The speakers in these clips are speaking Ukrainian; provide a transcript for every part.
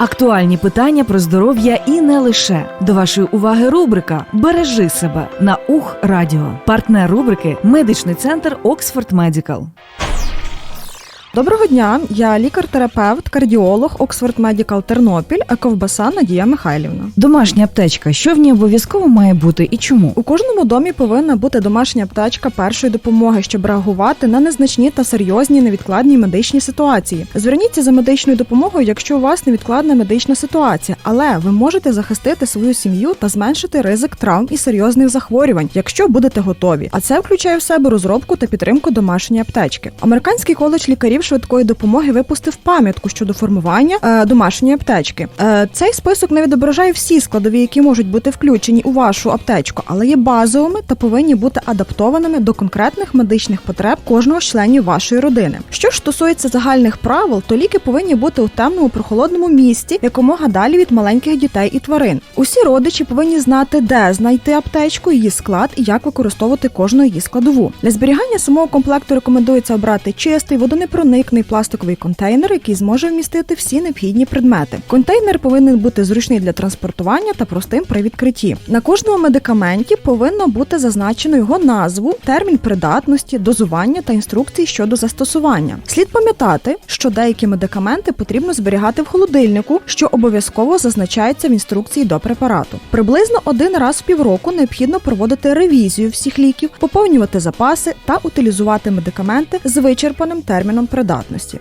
Актуальні питання про здоров'я і не лише до вашої уваги. Рубрика Бережи себе на Ух Радіо. Партнер рубрики Медичний центр Оксфорд Медікал. Доброго дня, я лікар-терапевт, кардіолог Оксфорд Медікал Тернопіль, а ковбаса Надія Михайлівна. Домашня аптечка. Що в ній обов'язково має бути і чому? У кожному домі повинна бути домашня аптечка першої допомоги, щоб реагувати на незначні та серйозні невідкладні медичні ситуації. Зверніться за медичною допомогою, якщо у вас невідкладна медична ситуація, але ви можете захистити свою сім'ю та зменшити ризик травм і серйозних захворювань, якщо будете готові. А це включає в себе розробку та підтримку домашньої аптечки. Американський коледж лікарів швидкої допомоги випустив пам'ятку щодо формування е, домашньої аптечки. Е, цей список не відображає всі складові, які можуть бути включені у вашу аптечку, але є базовими та повинні бути адаптованими до конкретних медичних потреб кожного членів вашої родини. Що ж стосується загальних правил, то ліки повинні бути у темному прохолодному місці, якомога далі від маленьких дітей і тварин. Усі родичі повинні знати, де знайти аптечку, її склад і як використовувати кожну її складову. Для зберігання самого комплекту рекомендується обрати чистий, водонепроникний пластиковий контейнер, який зможе вмістити всі необхідні предмети. Контейнер повинен бути зручний для транспортування та простим при відкритті. На кожному медикаменті повинно бути зазначено його назву, термін придатності, дозування та інструкції щодо застосування. Слід пам'ятати, що деякі медикаменти потрібно зберігати в холодильнику, що обов'язково зазначається в інструкції до препарату. Приблизно один раз в півроку необхідно проводити ревізію всіх ліків, поповнювати запаси та утилізувати медикаменти з вичерпаним терміном придатності.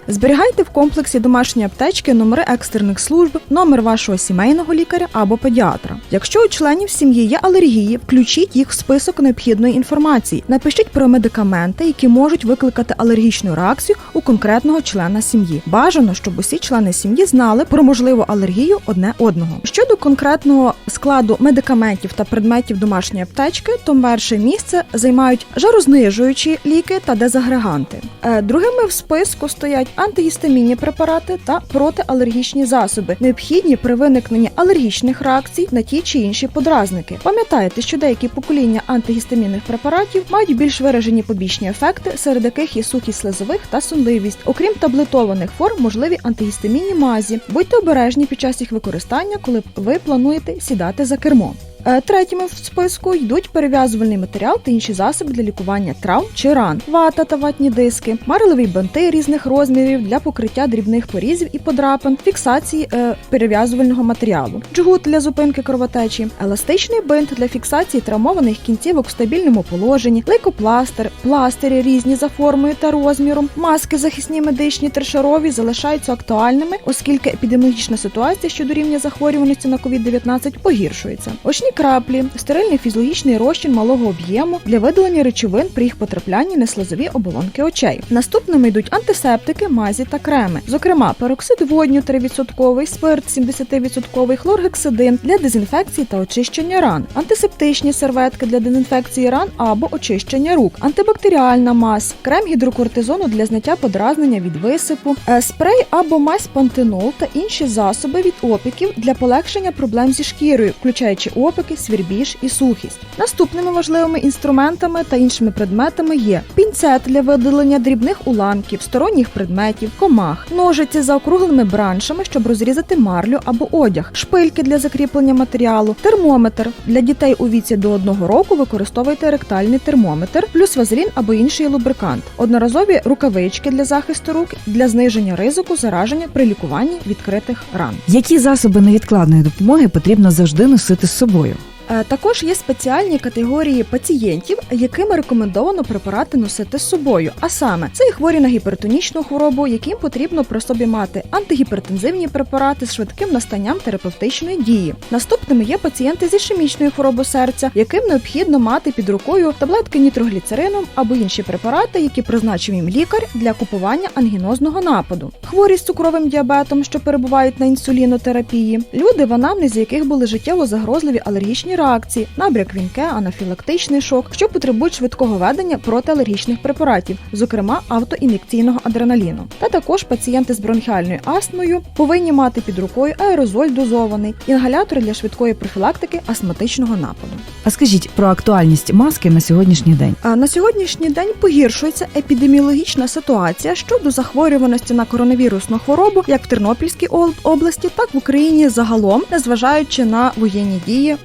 Зберігайте в комплексі домашньої аптечки номери екстрених служб, номер вашого сімейного лікаря або педіатра. Якщо у членів сім'ї є алергії, включіть їх в список необхідної інформації. Напишіть про медикаменти, які можуть викликати алергічну реакцію у конкретного члена сім'ї. Бажано, щоб усі члени сім'ї знали про можливу алергію одне одного. Щодо конкретного складу медикаментів та предметів домашньої аптечки, то перше місце займають жарознижуючі ліки та дезагреганти. Е, Другими в списку стоять антигістамінні препарати та протиалергічні засоби, необхідні при виникненні алергічних реакцій на ті чи інші подразники. Пам'ятайте, що деякі покоління антигістамінних препаратів мають більш виражені побічні ефекти, серед яких є сухість слизових та сонливість. Окрім таблетованих форм, можливі антигістамінні мазі. Будьте обережні під час їх використання, коли ви плануєте сідати за кермо. Е, Третіми в списку йдуть перев'язувальний матеріал та інші засоби для лікування травм чи ран, вата та ватні диски, марливі бинти різних розмірів для покриття дрібних порізів і подрапин, фіксації е, перев'язувального матеріалу, джгут для зупинки кровотечі, еластичний бинт для фіксації травмованих кінцівок в стабільному положенні, лейкопластир, пластирі різні за формою та розміром, маски захисні медичні тришарові залишаються актуальними, оскільки епідеміологічна ситуація щодо рівня захворюваності на COVID-19 погіршується. Очні краплі, стерильний фізіологічний розчин малого об'єму для видалення речовин при їх потрапленні на слизові оболонки очей. Наступними йдуть антисептики, мазі та креми, зокрема пероксид водню 3%, спирт 70%, хлоргексидин для дезінфекції та очищення ран, антисептичні серветки для дезінфекції ран або очищення рук, антибактеріальна мазь, крем гідрокортизону для зняття подразнення від висипу, е, спрей або мазь пантенол та інші засоби від опіків для полегшення проблем зі шкірою, включаючи опіки, свірбіж і сухість. Наступними важливими інструментами та іншими предметами є пінцет для видалення дрібних уламків, сторонніх предметів, комах, ножиці за округлими браншами, щоб розрізати марлю або одяг, шпильки для закріплення матеріалу, термометр для дітей у віці до одного року використовуйте ректальний термометр, плюс вазелін або інший лубрикант, одноразові рукавички для захисту рук для зниження ризику зараження при лікуванні відкритих ран. Які засоби невідкладної допомоги потрібно завжди носити з собою? Е, Також є спеціальні категорії пацієнтів, яким рекомендовано препарати носити з собою. А саме це і хворі на гіпертонічну хворобу, яким потрібно при собі мати антигіпертензивні препарати з швидким настанням терапевтичної дії. Наступними є пацієнти з ішемічною хворобою серця, яким необхідно мати під рукою таблетки нітрогліцерину або інші препарати, які призначив їм лікар для купування ангінозного нападу. Хворі з цукровим діабетом, що перебувають на інсулінотерапії, люди, в анамнезі яких були життєво загрозливі алергічні реакції, набряк вінке, анафілактичний шок, що потребують швидкого ведення протиалергічних препаратів, зокрема автоін'єкційного адреналіну. Та також пацієнти з бронхіальною астмою повинні мати під рукою аерозоль дозований, інгалятори для швидкої профілактики астматичного нападу. А скажіть про актуальність маски на сьогоднішній день. А На сьогоднішній день погіршується епідеміологічна ситуація щодо захворюваності на коронавірусну хворобу як в Тернопільській області, так в Україні загалом, незважаючи на воєнні дії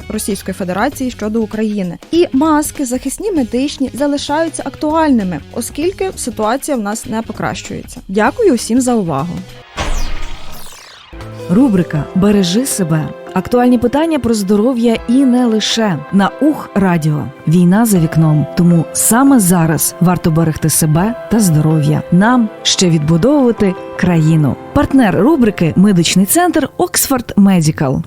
Російської Федерації щодо України. І маски захисні медичні залишаються актуальними, оскільки ситуація в нас не покращується. Дякую усім за увагу. Рубрика Бережи себе. Актуальні питання про здоров'я і не лише на Ух Радіо. Війна за вікном. Тому саме зараз варто берегти себе та здоров'я. Нам ще відбудовувати країну. Партнер рубрики Медичний центр Оксфорд Медікал.